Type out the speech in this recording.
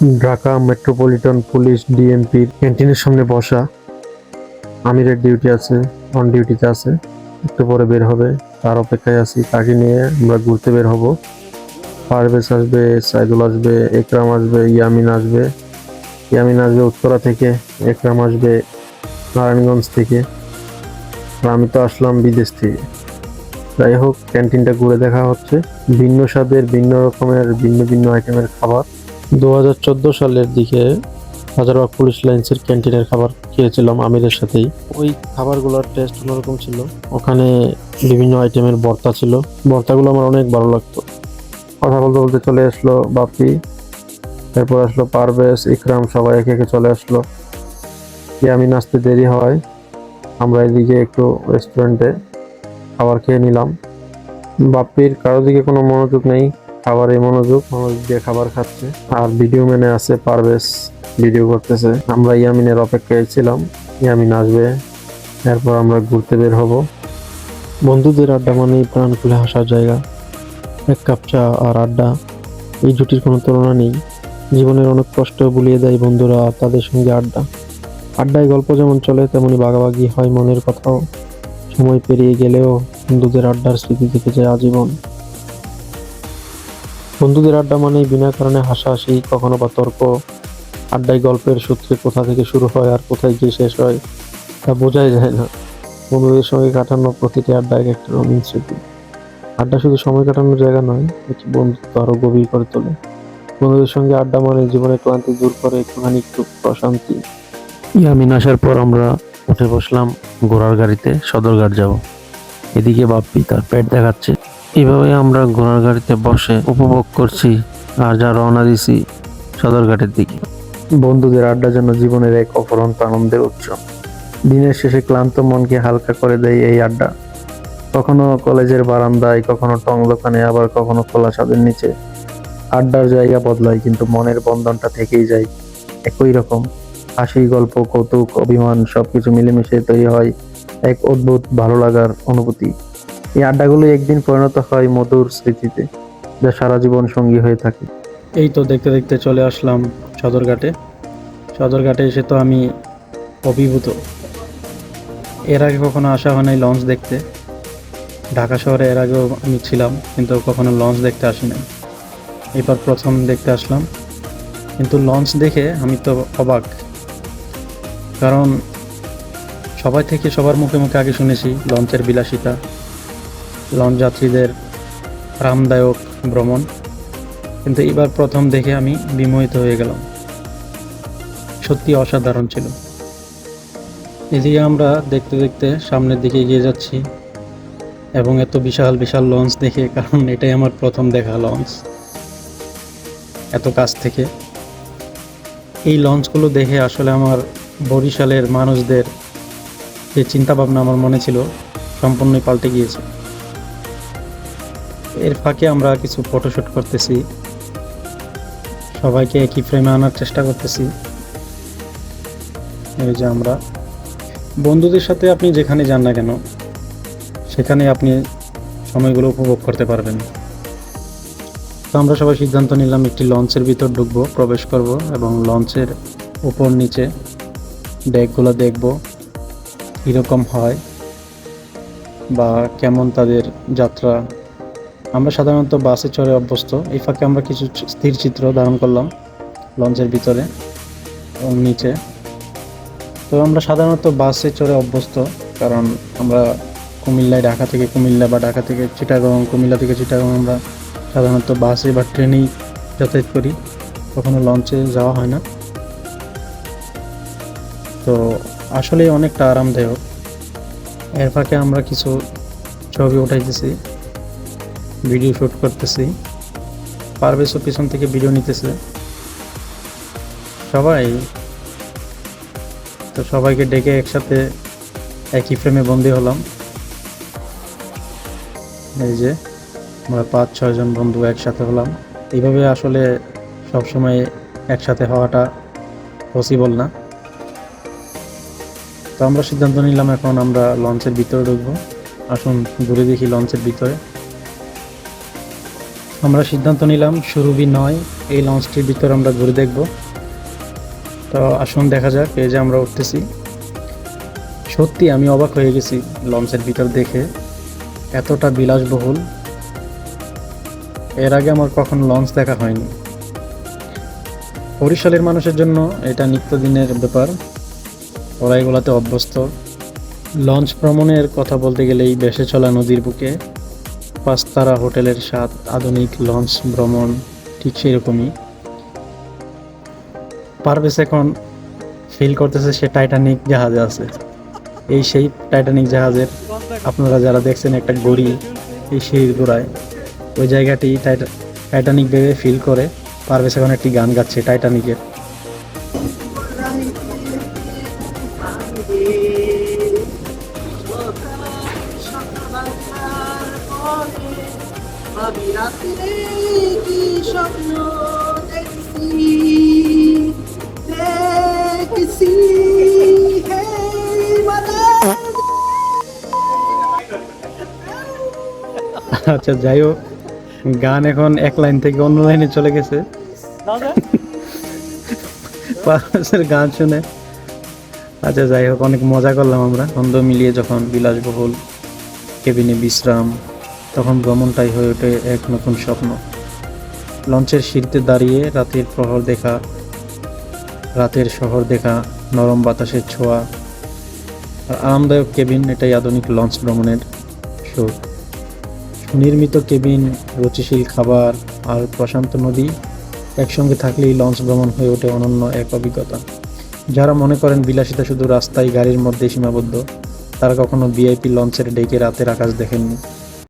Dhaka metropolitan police ডিএমপির ক্যান্টিনের সামনে বসা। আমিরের ডিউটি আছে, অন ডিউটিতে আছে। একটু পরে বের হবে, তার অপেক্ষায় আছি। তাকে নিয়ে আমরা ঘুরতে বের হব। পারভেজ আসবে, সাইদুল আসবে, একরাম আসবে, ইয়ামিন আসবে। ইয়ামিন আসবে উত্তরা থেকে, একরাম আসবে নারায়ণগঞ্জ থেকে। আমি তো আসলাম বিদেশ থেকে। যাই হোক, ক্যান্টিনটা ঘুরে দেখা হচ্ছে। ভিন্ন স্বাদের, ভিন্ন রকমের, ভিন্ন ভিন্ন আইটেমের খাবার। দু হাজার চোদ্দ সালের দিকে হাজারবাগ পুলিশ লাইন্সের ক্যান্টিনের খাবার খেয়েছিলাম আমিরের সাথেই। ওই খাবারগুলোর টেস্ট অন্যরকম ছিল। ওখানে বিভিন্ন আইটেমের ভর্তা ছিল। ভর্তাগুলো আমার অনেক ভালো লাগতো। কথা বলতে বলতে চলে আসলো বাপি। তারপর আসলো পারভেজ, ইকরাম, সবাই একে একে চলে আসলো। কি আমি নাচতে দেরি হয়, আমরা এদিকে একটু রেস্টুরেন্টে খাবার খেয়ে নিলাম। বাপ্পির কারও দিকে কোনো মনোযোগ নেই। খাবারে মনোযোগ মনোযোগ দিয়ে খাবার খাচ্ছে। আর ভিডিও মেনে আছে পারভেজ, ভিডিও করতেছে। আমরা ইয়ামিনের অপেক্ষায় ছিলাম। ইয়ামিন আসবে। এরপর আমরা ঘুরতে বের হব। বন্ধুদের আড্ডা মানেই প্রাণ খুলে হাসার জায়গা। এক কাপ চা আর আড্ডা। এই জুটির কোনো তুলনা নেই। জীবনের অনেক কষ্ট ভুলিয়ে দেয় বন্ধুরা তাদের সঙ্গে আড্ডা। আড্ডায় গল্প যেমন চলে, তেমনি বাগাবাগি হয় মনের কথাও। সময় পেরিয়ে গেলেও বন্ধুদের আড্ডার স্মৃতি থেকে যায় আজীবন। বন্ধুদের আড্ডা মানেই বিনা কারণে হাসাহাসি, কখনো বা তর্ক। আড্ডায় গল্পের সূত্রে কোথা থেকে শুরু হয় আর কোথায় গিয়ে শেষ হয় তা বোঝাই যায় না। বন্ধুদের সঙ্গে কাটানো প্রতিটি আড্ডা এক একটা রঙিন স্মৃতি। আড্ডা শুধু সময় কাটানোর জায়গা নয়, এটি বন্ধুত্ব আরও গভীর করে তোলে। বন্ধুদের সঙ্গে আড্ডা মানে জীবনে ক্লান্তি দূর করে একটুখানি একটু প্রশান্তি ইয়ামিন আসার পর আমরা উঠে বসলাম ঘোড়ার গাড়িতে, সদরঘাট যাব। এদিকে বাপ্পি তার পেট দেখাচ্ছে। এইভাবে আমরা ঘোড়ার গাড়িতে বসে উপভোগ করছি আর যা রওনা দিছি সদরঘাটের দিকে। বন্ধুদের আড্ডা যেন জীবনের এক অপরন্ত আনন্দের উৎস। দিনের শেষে ক্লান্ত মনকে হালকা করে দেয় এই আড্ডা। কখনো কলেজের বারান্দায়, কখনো টং দোকানে, আবার কখনো খোলা ছাদের নিচে। আড্ডার জায়গা বদলায়, কিন্তু মনের বন্ধনটা থেকেই যায় একই রকম। হাসি, গল্প, কৌতুক, অভিমান সবকিছু মিলেমিশে তৈরি হয় এক অদ্ভুত ভালো লাগার অনুভূতি। এই আড্ডাগুলো একদিন পরিণত হয় মধুর স্মৃতিতে, যা সারা জীবন সঙ্গী হয়ে থাকে। এই তো দেখতে দেখতে চলে আসলাম সদরঘাটে। সদরঘাটে এসে তো আমি অভিভূত। এর আগে কখনো আসা হয় নাই লঞ্চ দেখতে। ঢাকা শহরে এর আগেও আমি ছিলাম, কিন্তু কখনো লঞ্চ দেখতে আসি নাই। এবার প্রথম দেখতে আসলাম। কিন্তু লঞ্চ দেখে আমি তো অবাক। কারণ সবাই থেকে সবার মুখে মুখে আগে শুনেছি, লঞ্চের বিলাসিতা। লঞ্চ যাত্রীদের আরামদায়ক ভ্রমণ। কিন্তু এবার প্রথম দেখে আমি বিমোহিত হয়ে গেলাম। সত্যি অসাধারণ ছিল। এদিকে আমরা দেখতে দেখতে সামনের দিকে এগিয়ে যাচ্ছি এবং এত বিশাল বিশাল লঞ্চ দেখে, কারণ এটাই আমার প্রথম দেখা লঞ্চ। এত কাছ থেকে। এই লঞ্চগুলো দেখে আসলে আমার বরিশালের মানুষদের যে চিন্তাভাবনা আমার মনে ছিল, সম্পূর্ণই পাল্টে গিয়েছে। এর ফাঁকে আমরা কিছু ফটোশ্যুট করতেছি। সবাইকে একই ফ্রেমে আনার চেষ্টা করতেছি। এই যে আমরা। বন্ধুদের সাথে আপনি যেখানে যান না কেন, সেখানে আপনি সময়গুলো উপভোগ করতে পারবেন। তো আমরা সবাই সিদ্ধান্ত নিলাম একটি লঞ্চের ভিতর ঢুকবো, প্রবেশ করব এবং লঞ্চের উপর নিচে ডেকগুলো দেখব, কীরকম হয় বা কেমন তাদের যাত্রা আমরা সাধারণত বাসে চড়ে অভ্যস্ত। এই ফাঁকে আমরা কিছু স্থির চিত্র ধারণ করলাম লঞ্চের ভিতরে এবং নিচে। তো আমরা সাধারণত বাসে চড়ে অভ্যস্ত কারণ আমরা কুমিল্লায়, ঢাকা থেকে কুমিল্লা বা ঢাকা থেকে চিটাগং, কুমিল্লা থেকে চিটাগং আমরা সাধারণত বাসে বা ট্রেনেই যাতায়াত করি। কখনো লঞ্চে যাওয়া হয় না। তো আসলে অনেকটা আরামদায়ক। এর ফাঁকে আমরা কিছু ছবি উঠাইতেছি। ভিডিও শুট করতেছি। পারভেজও পিছন থেকে ভিডিও নিতেছে। সবাই, তো সবাইকে ডেকে একসাথে একই ফ্রেমে বন্দি হলাম। এই যে, আমরা পাঁচ ছয়জন বন্ধু একসাথে হলাম। এইভাবে আসলে সবসময় একসাথে হওয়াটা পসিবল না। তো আমরা সিদ্ধান্ত নিলাম, এখন আমরা লঞ্চের ভিতরে ঢুকবো। আসুন, ঘুরে দেখি লঞ্চের ভিতরে। আমরা সিদ্ধান্ত নিলাম সুরভি নয়, এই লঞ্চটির ভিতর আমরা ঘুরে দেখব। তো আসুন, দেখা যাক, এই যে আমরা উঠতেছি। সত্যি আমি অবাক হয়ে গেছি লঞ্চের ভিতর দেখে, এতটা বিলাসবহুল। এর আগে আমার কখনো লঞ্চ দেখা হয়নি। বরিশালের মানুষের জন্য এটা নিত্যদিনের ব্যাপার। ওরা এগুলাতে অভ্যস্ত। লঞ্চ ভ্রমণের কথা বলতে গেলেই বেসে চলা নদীর বুকে পাঁচতারা হোটেলের স্বাদ, আধুনিক লঞ্চ ভ্রমণ, ঠিক সেরকমই। পারভেজ এখন ফিল করতেছে সে টাইটানিক জাহাজে আছে। এই সেই টাইটানিক জাহাজের আপনারা যারা দেখছেন একটা গড়ি, এই সিঁড়ির গোড়ায়, ওই জায়গাটি টাইটা- টাইটানিক ভেবে ফিল করে, পারভেজ এখন একটি গান গাচ্ছে টাইটানিকের আমি রাত্রে কি স্বপ্ন দেখছি আচ্ছা যাই হোক, গান এখন এক লাইন থেকে অন্য লাইনে চলে গেছে। গান শুনে। আচ্ছা যাই হোক, অনেক মজা করলাম আমরা। ছন্দ মিলিয়ে যখন বিলাসবহুল কেবিনে বিশ্রাম তখন ভ্রমণটাই হয়ে ওঠে এক নতুন স্বপ্ন। লঞ্চের সিঁড়িতে দাঁড়িয়ে রাতের প্রহর দেখা, রাতের শহর দেখা, নরম বাতাসের ছোঁয়া, আর আরামদায়ক কেবিন এটাই আধুনিক লঞ্চ ভ্রমণের সুখ। সুনির্মিত কেবিন রুচিশীল খাবার আর প্রশান্ত নদী একসঙ্গে থাকলেই লঞ্চ ভ্রমণ হয়ে ওঠে অনন্য এক অভিজ্ঞতা। যারা মনে করেন বিলাসিতা শুধু রাস্তায় গাড়ির মধ্যে সীমাবদ্ধ, তারা কখনো ভিআইপি লঞ্চের ডেকে রাতের আকাশ দেখেননি।